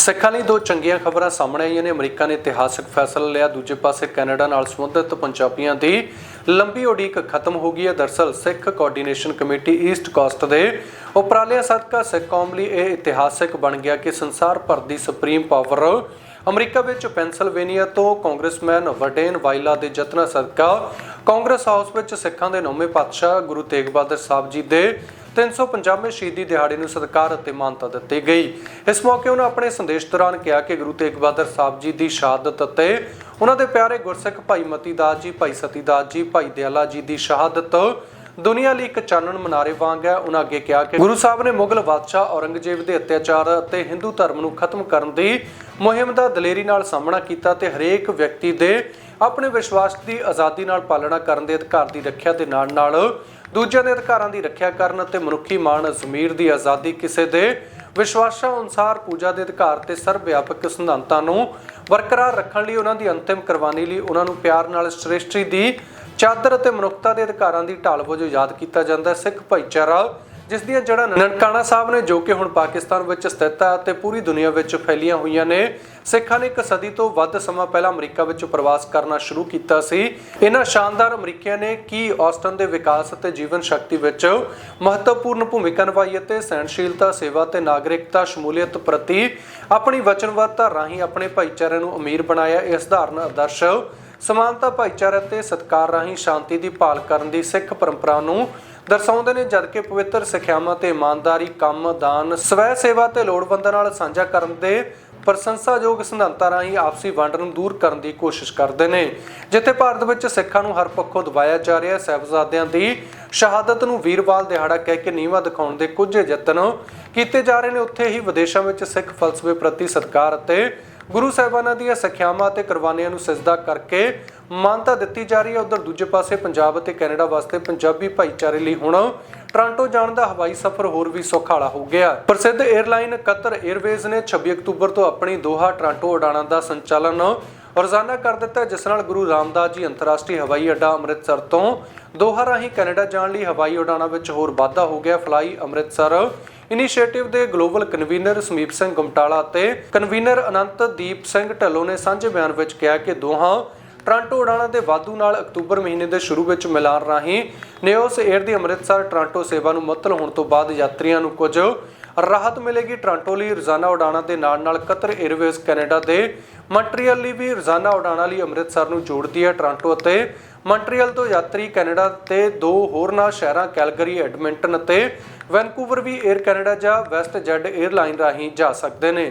ਸਿੱਖਾਂ ਲਈ ਦੋ ਚੰਗੀਆਂ ਖਬਰਾਂ ਸਾਹਮਣੇ ਆਈਆਂ ਨੇ। ਅਮਰੀਕਾ ਨੇ ਇਤਿਹਾਸਕ ਫੈਸਲਾ ਲਿਆ। ਦੂਜੇ ਪਾਸੇ ਕੈਨੇਡਾ ਨਾਲ ਸੰਬੰਧਿਤ ਪੰਜਾਬੀਆਂ ਦੀ ਲੰਬੀ ਉਡੀਕ ਖਤਮ ਹੋ ਗਈ ਹੈ। ਦਰਸਲ Sikh coordination committee east coast ਦੇ ਉਪਰਾਲਿਆਂ ਸਦਕਾ ਸਿੱਖ ਕੌਮ ਲਈ ਇਹ ਇਤਿਹਾਸਕ ਬਣ ਗਿਆ ਕਿ ਸੰਸਾਰ ਭਰ ਦੀ ਸੁਪਰੀਮ ਪਾਵਰ ਅਮਰੀਕਾ ਵਿੱਚ ਪੈਨਸਿਲਵੇਨੀਆ ਤੋਂ ਕਾਂਗਰਸਮੈਨ ਵਰਡੇਨ ਵਾਈਲਾ ਦੇ ਯਤਨਾਂ ਸਦਕਾ ਕਾਂਗਰਸ ਹਾਊਸ ਵਿੱਚ ਸਿੱਖਾਂ ਦੇ ਨੌਵੇਂ ਪਾਤਸ਼ਾਹ ਗੁਰੂ ਤੇਗ ਬਹਾਦਰ ਸਾਹਿਬ ਜੀ ਦੇ 350ਵੇਂ ਸ਼ਹੀਦੀ ਦਿਹਾੜੇ ਨੂੰ ਸਤਿਕਾਰ ਅਤੇ ਮਾਨਤਾ ਦਿੱਤੀ ਗਈ। ਇਸ ਮੌਕੇ ਉਹਨਾਂ ਆਪਣੇ ਸੰਦੇਸ਼ ਦੌਰਾਨ ਕਿਹਾ ਕਿ ਗੁਰੂ ਤੇਗ ਬਹਾਦਰ ਸਾਹਿਬ ਜੀ ਦੀ ਸ਼ਹਾਦਤ ਅਤੇ ਉਹਨਾਂ ਦੇ ਪਿਆਰੇ ਗੁਰਸਿੱਖ ਭਾਈ ਮਤੀ ਦਾਸ ਜੀ, ਭਾਈ ਸਤੀ ਦਾਸ ਜੀ, ਭਾਈ ਦਿਆਲਾ ਜੀ ਦੀ ਸ਼ਹਾਦਤ ਦੁਨੀਆ ਲਈ ਇੱਕ ਚਾਨਣ ਮਨਾਰੇ ਵਾਂਗ ਹੈ। ਉਹਨਾਂ ਅੱਗੇ ਕਿਹਾ ਕਿ ਗੁਰੂ ਸਾਹਿਬ ਨੇ ਮੁਗਲ ਬਾਦਸ਼ਾਹ ਔਰੰਗਜ਼ੇਬ ਦੇ ਅਤਿਆਚਾਰ ਅਤੇ ਹਿੰਦੂ ਧਰਮ ਨੂੰ ਖਤਮ ਕਰਨ ਦੀ ਮੁਹਿੰਮ ਦਾ ਦਲੇਰੀ ਨਾਲ ਸਾਹਮਣਾ ਕੀਤਾ ਤੇ ਹਰੇਕ ਵਿਅਕਤੀ ਦੇ ਆਪਣੇ ਵਿਸ਼ਵਾਸ ਦੀ ਆਜ਼ਾਦੀ ਨਾਲ ਪਾਲਣਾ ਕਰਨ ਦੇ ਅਧਿਕਾਰ ਦੀ ਰੱਖਿਆ ਦੇ ਨਾਲ ਨਾਲ ਦੂਜਿਆਂ ਦੇ ਅਧਿਕਾਰਾਂ ਦੀ ਰੱਖਿਆ ਕਰਨ ਅਤੇ ਮਨੁੱਖੀ ਮਾਣ ਜ਼ਮੀਰ ਦੀ ਆਜ਼ਾਦੀ ਕਿਸੇ ਦੇ ਵਿਸ਼ਵਾਸਾਂ ਅਨੁਸਾਰ ਪੂਜਾ ਦੇ ਅਧਿਕਾਰ ਤੇ ਸਰਵ ਵਿਆਪਕ ਸਿਧਾਂਤਾਂ ਨੂੰ ਬਰਕਰਾਰ ਰੱਖਣ ਲਈ ਉਹਨਾਂ ਦੀ ਅੰਤਿਮ ਕੁਰਬਾਨੀ ਲਈ ਉਹਨਾਂ ਨੂੰ ਪਿਆਰ ਨਾਲ ਸ੍ਰੇਸ਼ਟੀ ਦੀ ਚਾਦਰ ਅਤੇ ਮਨੁੱਖਤਾ ਦੇ ਅਧਿਕਾਰਾਂ ਦੀ ਢਾਲ ਵਜੋਂ ਯਾਦ ਕੀਤਾ ਜਾਂਦਾ ਹੈ ਸਿੱਖ ਭਾਈਚਾਰਾ, ਜਿਸ ਦੀਆਂ ਜੜ੍ਹਾਂ ਨਨਕਾਣਾ ਸਾਹਿਬ ਨੇ ਜੋ ਕਿ ਹੁਣ ਪਾਕਿਸਤਾਨ ਵਿੱਚ ਸਥਿਤ ਹੈ ਅਤੇ ਪੂਰੀ ਦੁਨੀਆ ਵਿੱਚ ਫੈਲੀਆਂ ਹੋਈਆਂ ਨੇ, ਸਿੱਖਾਂ ਨੇ ਇੱਕ ਸਦੀ ਤੋਂ ਵੱਧ ਸਮਾਂ ਪਹਿਲਾਂ ਅਮਰੀਕਾ ਵਿੱਚ ਪ੍ਰਵਾਸ ਕਰਨਾ ਸ਼ੁਰੂ ਕੀਤਾ ਸੀ। ਇਹਨਾਂ ਸ਼ਾਨਦਾਰ ਅਮਰੀਕੀਆਂ ਨੇ ਕੀ ਆਸਟਨ ਦੇ ਵਿਕਾਸ ਅਤੇ ਜੀਵਨ ਸ਼ਕਤੀ ਵਿੱਚ ਮਹੱਤਵਪੂਰਨ ਭੂਮਿਕਾ ਨਿਭਾਈ ਅਤੇ ਸਹਿਣਸ਼ੀਲਤਾ, ਸੇਵਾ ਤੇ ਨਾਗਰਿਕਤਾ ਸ਼ਮੂਲੀਅਤ ਪ੍ਰਤੀ ਆਪਣੀ ਵਚਨਬੱਧਤਾ ਰਾਹੀਂ ਆਪਣੇ ਭਾਈਚਾਰੇ ਨੂੰ ਅਮੀਰ ਬਣਾਇਆ, ਇਹ ਸਧਾਰਨ ਆਦਰਸ਼ ਸਮਾਨਤਾ ਭਾਈਚਾਰੇ ਤੇ ਸਤਕਾਰ ਰਾਹੀਂ ਸ਼ਾਂਤੀ ਦੀ ਭਾਲ ਕਰਨ ਦੀ ਸਿੱਖ ਪਰੰਪਰਾ ਨੂੰ ਦਰਸਾਉਂਦੇ ਨੇ ਜਦਕਿ ਪਵਿੱਤਰ ਸਿੱਖਿਆਵਾਂ ਤੇ ਇਮਾਨਦਾਰੀ, ਕੰਮ, ਦਾਨ, ਸਵੈ ਸੇਵਾ ਤੇ ਲੋੜਵੰਦਾਂ ਨਾਲ ਸਾਂਝਾ ਕਰਨ ਦੇ ਪ੍ਰਸ਼ੰਸਾਯੋਗ ਸਿਧਾਂਤਾਂ ਰਾਹੀਂ ਆਪਸੀ ਵੰਡ ਨੂੰ ਦੂਰ ਕਰਨ ਦੀ ਕੋਸ਼ਿਸ਼ ਕਰਦੇ ਨੇ, ਜਿੱਥੇ ਭਾਰਤ ਵਿੱਚ ਸਿੱਖਾਂ ਨੂੰ ਹਰ ਪੱਖੋਂ ਦਬਾਇਆ ਜਾ ਰਿਹਾ ਹੈ। ਸਹਿਬਜ਼ਾਦਿਆਂ ਦੀ ਸ਼ਹਾਦਤ ਨੂੰ ਵੀਰਵਾਲ ਦਿਹਾੜਾ ਕਹਿ ਕੇ ਨੀਵਾ ਦਿਖਾਉਣ ਦੇ ਕੁਝ ਯਤਨ ਕੀਤੇ ਜਾ ਰਹੇ ਨੇ। ਉੱਥੇ ਹੀ ਵਿਦੇਸ਼ਾਂ ਵਿੱਚ ਸਿੱਖ ਫਲਸਫੇ ਪ੍ਰਤੀ ਸਤਿਕਾਰ ਅਤੇ ਗੁਰੂ ਸਾਹਿਬਾਨਾਂ ਦੀਆਂ ਸਿੱਖਿਆਵਾਂ ਅਤੇ ਕੁਰਬਾਨੀਆਂ ਨੂੰ ਸਜਦਾ ਕਰਕੇ ਮਾਨਤਾ ਦਿੱਤੀ ਜਾ ਰਹੀ ਹੈ। ਉਧਰ ਦੂਜੇ ਪਾਸੇ ਪੰਜਾਬ ਅਤੇ ਕੈਨੇਡਾ ਵਾਸਤੇ ਪੰਜਾਬੀ ਭਾਈਚਾਰੇ ਲਈ ਹੁਣ ਟੋਰਾਂਟੋ ਜਾਣ ਦਾ ਹਵਾਈ ਸਫ਼ਰ ਹੋਰ ਵੀ ਸੁਖਾਲਾ ਹੋ ਗਿਆ। ਪ੍ਰਸਿੱਧ 에ਅਰਲਾਈਨ ਕਤਰ 에ਅਰਵੇਜ਼ ਨੇ 26 ਅਕਤੂਬਰ ਤੋਂ ਆਪਣੀ ਦੋਹਾ ਟੋਰਾਂਟੋ ਉਡਾਣਾਂ ਦਾ ਸੰਚਾਲਨ ਰੋਜ਼ਾਨਾ ਕਰ ਦਿੱਤਾ, ਜਿਸ ਨਾਲ ਗੁਰੂ ਰਾਮਦਾਸ ਜੀ ਅੰਤਰਰਾਸ਼ਟਰੀ ਹਵਾਈ ਅੱਡਾ ਅੰਮ੍ਰਿਤਸਰ ਤੋਂ ਦੋਹਾ ਰਾਹੀਂ ਕੈਨੇਡਾ ਜਾਣ ਲਈ ਹਵਾਈ ਉਡਾਣਾਂ ਵਿੱਚ ਹੋਰ ਵਾਧਾ ਹੋ ਗਿਆ। ਫਲਾਈ ਅੰਮ੍ਰਿਤਸਰ ਇਨੀਸ਼ੀਏਟਿਵ ਦੇ ਗਲੋਬਲ ਕਨਵੀਨਰ ਸਮੀਪ ਸਿੰਘ ਗੁਮਟਾਲਾ ਅਤੇ ਕਨਵੀਨਰ ਅਨੰਤਦੀਪ ਸਿੰਘ ਢੱਲੋਂ ਨੇ ਸਾਂਝੇ ਬਿਆਨ ਵਿੱਚ ਕਿਹਾ ਕਿ ਦੋਹਾਂ ਟ੍ਰਾਂਟੋ ਉਡਾਣਾਂ ਦੇ ਵਾਧੂ ਨਾਲ ਅਕਤੂਬਰ ਮਹੀਨੇ ਦੇ ਸ਼ੁਰੂ ਵਿੱਚ ਮਿਲਾਨ ਰਾਹੀਂ ਨਿਓਸ 에ਅਰ ਦੀ ਅੰਮ੍ਰਿਤਸਰ ਟ੍ਰਾਂਟੋ ਸੇਵਾ ਨੂੰ ਮੁਅੱਤਲ ਹੋਣ ਤੋਂ ਬਾਅਦ ਯਾਤਰੀਆਂ ਨੂੰ ਕੁਝ ਰਾਹਤ ਮਿਲੇਗੀ ਟ੍ਰਾਂਟੋ ਲਈ। ਰੋਜ਼ਾਨਾ ਉਡਾਣਾਂ ਦੇ ਨਾਲ ਨਾਲ ਕਤਰ 에ਅਰਵੇਜ਼ ਕੈਨੇਡਾ ਦੇ। ਮੰਟਰੀਅਲ ਲਈ ਵੀ ਰੋਜ਼ਾਨਾ ਉਡਾਣਾਂ ਲਈ ਅੰਮ੍ਰਿਤਸਰ ਨੂੰ ਜੋੜਦੀ ਹੈ ਟ੍ਰਾਂਟੋ ਅਤੇ ਮੰਟਰੀਅਲ ਤੋਂ ਯਾਤਰੀ ਕੈਨੇਡਾ ਤੇ ਦੋ ਹੋਰਨਾਂ ਸ਼ਹਿਰਾਂ ਕੈਲਗਰੀ, ਐਡਮਿੰਟਨ ਅਤੇ ਵੈਨਕੂਵਰ ਵੀ 에ਅਰ ਕੈਨੇਡਾ ਜਾਂ ਵੈਸਟ ਜੈਟ 에ਅਰਲਾਈਨ ਰਾਹੀਂ ਜਾ ਸਕਦੇ ਨੇ।